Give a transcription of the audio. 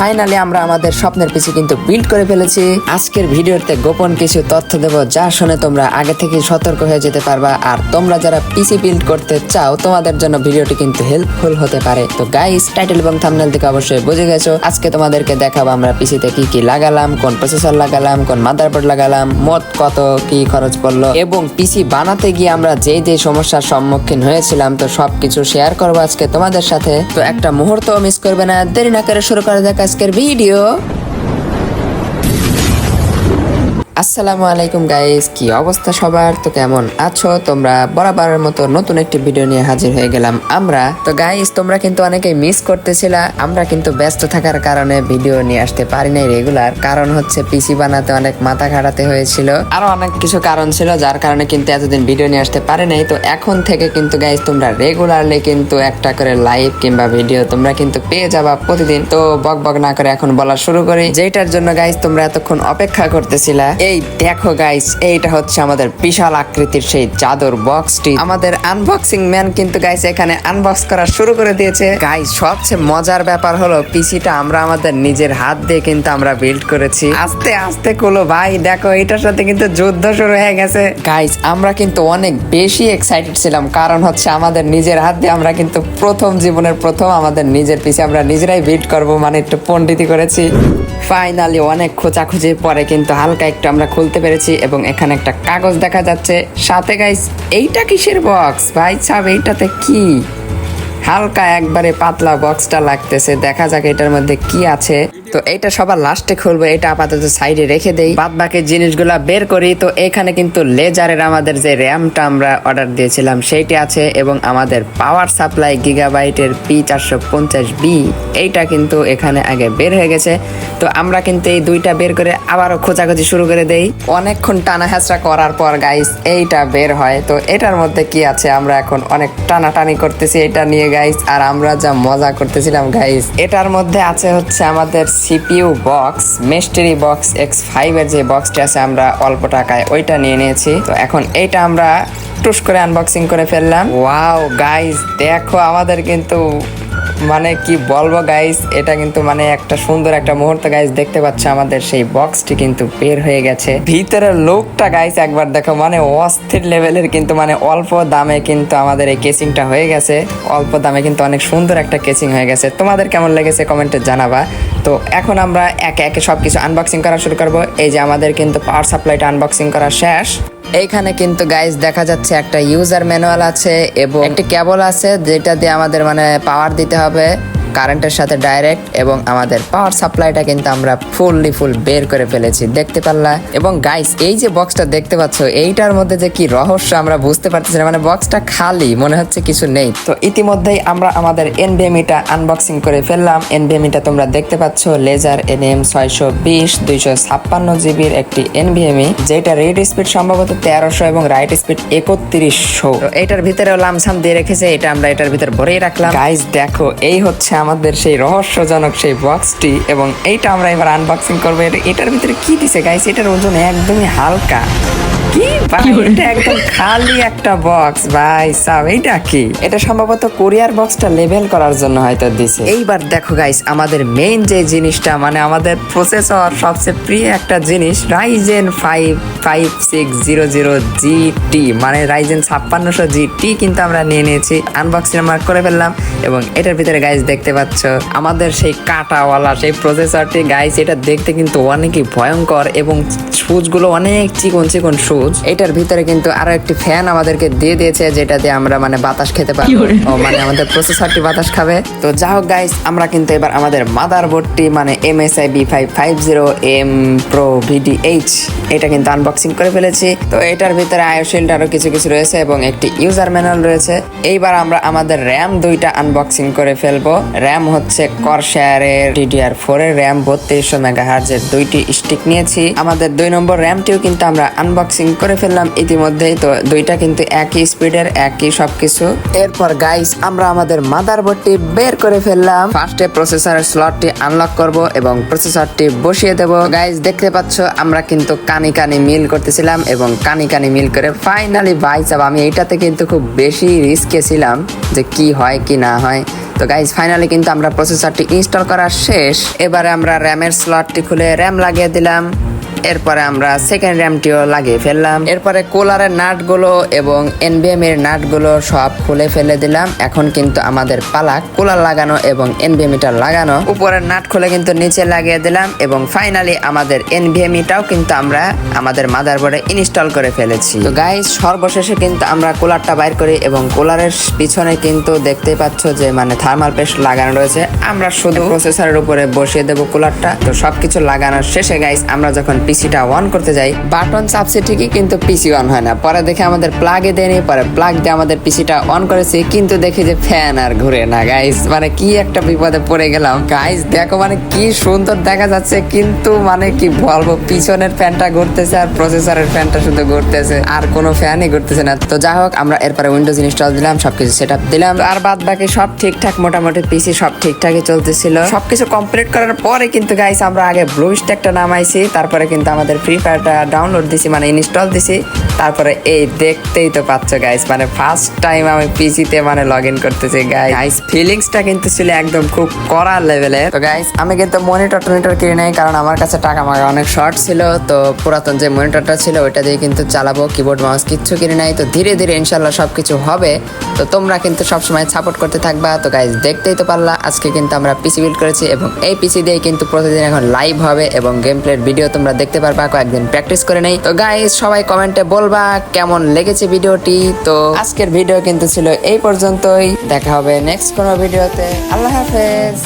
Finally আমরা আমাদের স্বপ্নের পিছু কিন্তু বিল্ড করে ফেলেছি। আজকের ভিডিওতে গোপন কিছু তথ্য দেব, যা শুনে তোমরা আগে থেকে সতর্ক হয়ে যেতে পারবা। আর তোমরা যারা পিসি বিল্ড করতে চাও, তোমাদের জন্য ভিডিওটি কিন্তু হেল্পফুল হতে পারে। তো গাইস টাইটেল এবং থাম্বনেল থেকে অবশ্যই বুঝে গেছো। আজকে তোমাদেরকে দেখাবো আমরা পিসিতে কি কি লাগালাম, কোন প্রসেসর লাগালাম, কোন মাদারবোর্ড লাগালাম, মোট কত কি খরচ পড়ল, এবং পিসি বানাতে গিয়ে আমরা যে যে সমস্যার সম্মুখীন হয়েছিলাম, তো সবকিছু শেয়ার করব আজকে তোমাদের সাথে। তো একটা মুহূর্ত মিস করবে না, দেরি না করে শুরু করা যাক আজকের ভিডিও আসসালামু আলাইকুম গাইস কি অবস্থা সবার? তো কেমন আছো? তোমরা বরাবরের মতো নতুন একটি ভিডিও নিয়ে হাজির হয়ে গেলাম আমরা। তো গাইস তোমরা কিন্তু অনেকেই মিস করতেছিলা। আমরা কিন্তু ব্যস্ত থাকার কারণে ভিডিও নিয়ে আসতে পারি নাই রেগুলার কারণ হচ্ছে পিসি বানাতে অনেক মাথা খাটাতে হয়েছিল। আরও অনেক কিছু কারণ ছিল, যার কারণে কিন্তু এতদিন ভিডিও নিয়ে আসতে পারি নাই। তো এখন থেকে কিন্তু গাইস তোমরা রেগুলারলি কিন্তু একটা করে লাইভ কিংবা ভিডিও তোমরা কিন্তু পেয়ে যাবা প্রতিদিন। তো বক বক না করে এখন বলা শুরু করি। যেটার জন্য গাইস তোমরা এতক্ষণ অপেক্ষা করতেছিলা। এই দেখো গাইস এইটা হচ্ছে আমাদের বিশাল আকৃতির সেই চাদর বক্সটি আমাদের আনবক্সিং ম্যান কিন্তু গাইস এখানে আনবক্স করা শুরু করে দিয়েছে। গাইস সবচেয়ে মজার ব্যাপার হলো পিসিটা আমরা আমাদের নিজের হাত দিয়ে কিন্তু আমরা বিল্ড করেছি। আস্তে আস্তে কুলো ভাই, দেখো, এটার সাথে কিন্তু যুদ্ধ শুরু হয়ে গেছে। গাইস আমরা কিন্তু অনেক বেশি এক্সাইটেড ছিলাম, কারণ হচ্ছে আমাদের নিজের হাত দিয়ে আমরা কিন্তু প্রথম জীবনের প্রথম আমাদের নিজের পিসি আমরা নিজেরাই বিল্ড করব মানে একটু পণ্ডিতি করেছি। ফাইনালি অনেক খোঁচাখুচির পরে কিন্তু হালকা একটু আমরা খুলতে পেরেছি এবং এখানে একটা কাগজ দেখা যাচ্ছে। সাথে গাইস এইটা কিসের বক্স ভাই সাহেব এইটাতে কি? হালকা একবারে পাতলা বক্সটা লাগতেছে। দেখা যাক এটার মধ্যে কি আছে। তো এটা সবার লাস্টে খুলবো, এটা আপাতত সাইডে রেখে দেই। বাদ বাকি জিনিসগুলা বের করি, তো এখানে কিন্তু লেজারের আমাদের যে র্যামটা আমরা অর্ডার দিয়েছিলাম, সেইটি আছে এবং আমাদের পাওয়ার সাপ্লাই গিগাবাইটের পি চারশো পঞ্চাশ বি, এইটা কিন্তু এখানে আগে বের হয়ে গেছে। তো আমরা কিন্তু এই দুইটা বের করে আবারও খোঁজাখুঁজি শুরু করে দেই। অনেকক্ষণ টানা হেঁচড়া করার পর গাইস এইটা বের হয়। তো এটার মধ্যে কি আছে? আমরা এখন অনেক টানাটানি করতেছি এটা নিয়ে গাইস আর আমরা যা মজা করতেছিলাম গাইস এটার মধ্যে আছে হচ্ছে আমাদের CPU box, mystery box, X five এর যে বক্সটা আছে আমরা অল্প টাকায় ওইটা নিয়ে নিয়েছি। তো এখন এইটা আমরা টুস করে আনবক্সিং করে ফেললাম। ওয়াও গাইজ দেখো আমাদের কিন্তু মানে কি বলব গাইস এটা কিন্তু মানে একটা সুন্দর একটা মুহূর্ত গাইস দেখতে পাচ্ছ আমাদের সেই বক্সটি কিন্তু বের হয়ে গেছে। ভিতরের লোকটা গাইস একবার দেখো। মানে অস্থির লেভেলের কিন্তু মানে অল্প দামে কিন্তু আমাদের এই কেসিংটা হয়ে গেছে। অল্প দামে কিন্তু অনেক সুন্দর একটা কেসিং হয়ে গেছে। তোমাদের কেমন লেগেছে কমেন্টে জানাবা। তো এখন আমরা একে একে সবকিছু আনবক্সিং করা শুরু করব। এই যে আমাদের কিন্তু পাওয়ার সাপ্লাইটা আনবক্সিং করা শেষ। এইখানে কিন্তু গাইজ দেখা যাচ্ছে একটা ইউজার ম্যানুয়াল আছে এবং একটি কেবল আছে যেটা দিয়ে আমাদের মানে পাওয়ার দিতে হবে। কারেন্টের সাথে ডাইরেক্ট এবং আমাদের পাওয়ার সাপ্লাইটা কিন্তু আমরা ফুললি ফুল বের করে ফেলেছি, দেখতে পারলা? এবং গাইস এই যে বক্সটা দেখতে পাচ্ছ, এইটার মধ্যে যে কি রহস্য আমরা বুঝতে পারতেছি না মানে বক্সটা খালি, মনে হচ্ছে কিছু নেই। তো ইতিমধ্যেই আমরা আমাদের এনভিএমিটা আনবক্সিং করে ফেললাম। এনভিএমিটা তোমরা দেখতে পাচ্ছ লেজার এনএম ছয়শো বিশ, দুইশো ছাপ্পান্ন জিবির একটি এনভিএমই যেটা রেড স্পিড সম্ভবত তেরোশো এবং রাইট স্পিড একত্রিশশো। এটার ভিতরে লামসাম দিয়ে রেখেছে, এটা আমরা এটার ভিতর ভরেই রাখলাম। গাইস দেখো, এই হচ্ছে আমাদের সেই রহস্যজনক সেই বক্সটি এবং এইটা আমরা এবার আনবক্সিং করব। এটার ভিতরে কি দিছে গাইস এটার ওজন একদমই হালকা। কি ভাই, এটা একদম খালি একটা বক্স ভাই সাব এইটা কি? এটা সম্ভবত কোরিয়ার বক্সটা লেভেল করার জন্য হয়তো দিছে। এইবার দেখো গাইস আমাদের মেইন যে জিনিসটা মানে আমাদের প্রসেসর সবচেয়ে প্রিয় একটা জিনিস Ryzen five five six zero zero মানে রাইজেন ছাপ্পান্নশো জি টি কিন্তু আমরা নিয়ে নিয়েছি। আনবক্সিং আমরা করে ফেললাম এবং এটার ভিতরে গাইস দেখতে পাচ্ছ আমাদের সেই কাটাওয়ালা সেই প্রসেসরটি গাইস এটা দেখতে কিন্তু অনেকই ভয়ঙ্কর এবং সুচগুলো অনেক চিকন চিকন সুচ এটার ভিতরে কিন্তু আরও একটি ফ্যান আমাদেরকে দিয়ে দিয়েছে যেটা দিয়ে আমরা মানে বাতাস খেতে পারব। ও মানে আমাদের প্রসেসরটি বাতাস খাবে। তো যা হোক গাইস আমরা কিন্তু এবার আমাদের মাদারবোর্ডটি মানে M S I B five five zero M pro V D H এটা কিন্তু আনবক্সিং করে ফেলেছি। তো এটার ভিতরে আয়োশিল্ড আরও কিছু কিছু রয়েছে এবং একটি ইউজার ম্যানুয়াল রয়েছে। এইবার আমরা আমাদের র্যাম দুইটা আনবক্সিং করে ফেলব। র্যাম হচ্ছে করশায়ারের ডিডিআর ফোর এর র্যাম বত্রিশশো মেগা হার্জের দুইটি স্টিক নিয়েছি। আমাদের দুই নম্বর র্যামটিও কিন্তু আমরা আনবক্সিং করে ফেললাম ইতিমধ্যেই, তো দুইটা কিন্তু একই স্পিডের একই সবকিছু। এরপর গাইস আমরা আমাদের মাদারবোর্ডটি বের করে ফেললাম। ফার্স্টে প্রসেসরের স্লটটি আনলক করব এবং প্রসেসরটি বসিয়ে দেব। গাইস দেখতে পাচ্ছ, আমরা কিন্তু কানি কানি মিল করতেছিলাম এবং কানি কানি মিল করে ফাইনালি বাইসাব আমি এইটাতে কিন্তু খুব বেশি রিস্কে ছিলাম যে কি হয়, কি না হয়। তো গাইজ ফাইনালি কিন্তু আমরা প্রসেসরটি ইনস্টল করা শেষ। এবারে আমরা র্যামের স্লটটি খুলে র্যাম লাগিয়ে দিলাম। এরপরে আমরা সেকেন্ড র্যামটিও লাগিয়ে ফেললাম। এরপরে কুলারের নাটগুলো এবং এনবিএম এর নাটগুলো সব খুলে ফেলে দিলাম। এখন কিন্তু আমাদের পালা কুলার লাগানো এবং এনবিএম মিটার লাগানো। উপরের নাট খুলে কিন্তু নিচে লাগিয়ে দিলাম এবং ফাইনালি আমাদের এনবিএম টাও কিন্তু আমরা আমাদের মাদার মাদারবোর্ডে ইনস্টল করে ফেলেছি। তো গাইস সর্বশেষে কিন্তু আমরা কুলারটা বাইর করি এবং কুলারের পিছনে কিন্তু দেখতে পাচ্ছ যে মানে থার্মাল পেস্ট লাগানো রয়েছে। আমরা শুধু প্রসেসরের উপরে বসিয়ে দেবো কুলারটা তো সবকিছু লাগানোর শেষে গাইস আমরা যখন পিসিটা অন করতে যাই। বাটন চাপছে ঠিকই, কিন্তু পিসি অন হয় না। পরে দেখে আমাদের প্লাগে দেয়নি, পরে প্লাগ দিয়ে আমাদের পিসিটা অন করেছি, কিন্তু দেখি যে ফ্যান আর ঘুরে না গাইস মানে কি একটা বিপদে পড়ে গেলাম গাইস দেখো মানে কি সুন্দর দেখা যাচ্ছে, কিন্তু মানে কি বলব, পিছনের ফ্যানটা ঘুরতেছে আর প্রসেসরের ফ্যানটা শুধু ঘুরতেছে, আর কোনো ফ্যানই ঘুরতেছে না। তো যাই হোক, আমরা এরপরে উইন্ডোজ ইনস্টল দিলাম, সবকিছু সেট আপ দিলাম আর বাদ বাকি সব ঠিকঠাক, মোটামুটি পিসি সব ঠিকঠাকই চলতেছিল। সবকিছু কমপ্লিট করার পরে কিন্তু গাইস আমরা আগে ব্লু স্ট্যাকটা নামাইছি, তারপরে কিন্তু আমাদের ফ্রি ফায়ারটা ডাউনলোড দিছি মানে ইনস্টল দিছি। তারপরে এই দেখতেই তো পাচ্ছ গাইস মানে ফার্স্ট টাইম আমি পিসিতে মানে লগ ইন করতেছি গাইস ফিলিংসটা কিন্তু ছিল একদম খুব কড়া লেভেলের তো গাইস আমি কিন্তু মনিটর টনিটর কিনে নাই, কারণ আমার কাছে টাকা মাগা অনেক শর্ট ছিল। তো পুরাতন যে মনিটরটা ছিল, ওইটা দিয়ে কিন্তু চালাবো কিবোর্ড মাউস কিচ্ছু কিনে নাই। তো ধীরে ধীরে ইনশাল্লাহ সবকিছু হবে। তো তোমরা কিন্তু সবসময় সাপোর্ট করতে থাকবা। তো গাইস দেখতেই তো পারলা, আজকে কিন্তু আমরা পিসি বিল্ড করেছি এবং এই পিসি দিয়ে কিন্তু প্রতিদিন এখন লাইভ হবে এবং গেম প্লের ভিডিও তোমরা দেখতে পারবা, কয়েকদিন প্র্যাকটিস করে নেই। তো গাইস সবাই কমেন্টে বলবা কেমন লেগেছে ভিডিওটি। তো আজকের ভিডিও কিন্তু ছিল এই পর্যন্তই। দেখা হবে নেক্সট কোনো ভিডিওতে আল্লাহ হাফেজ।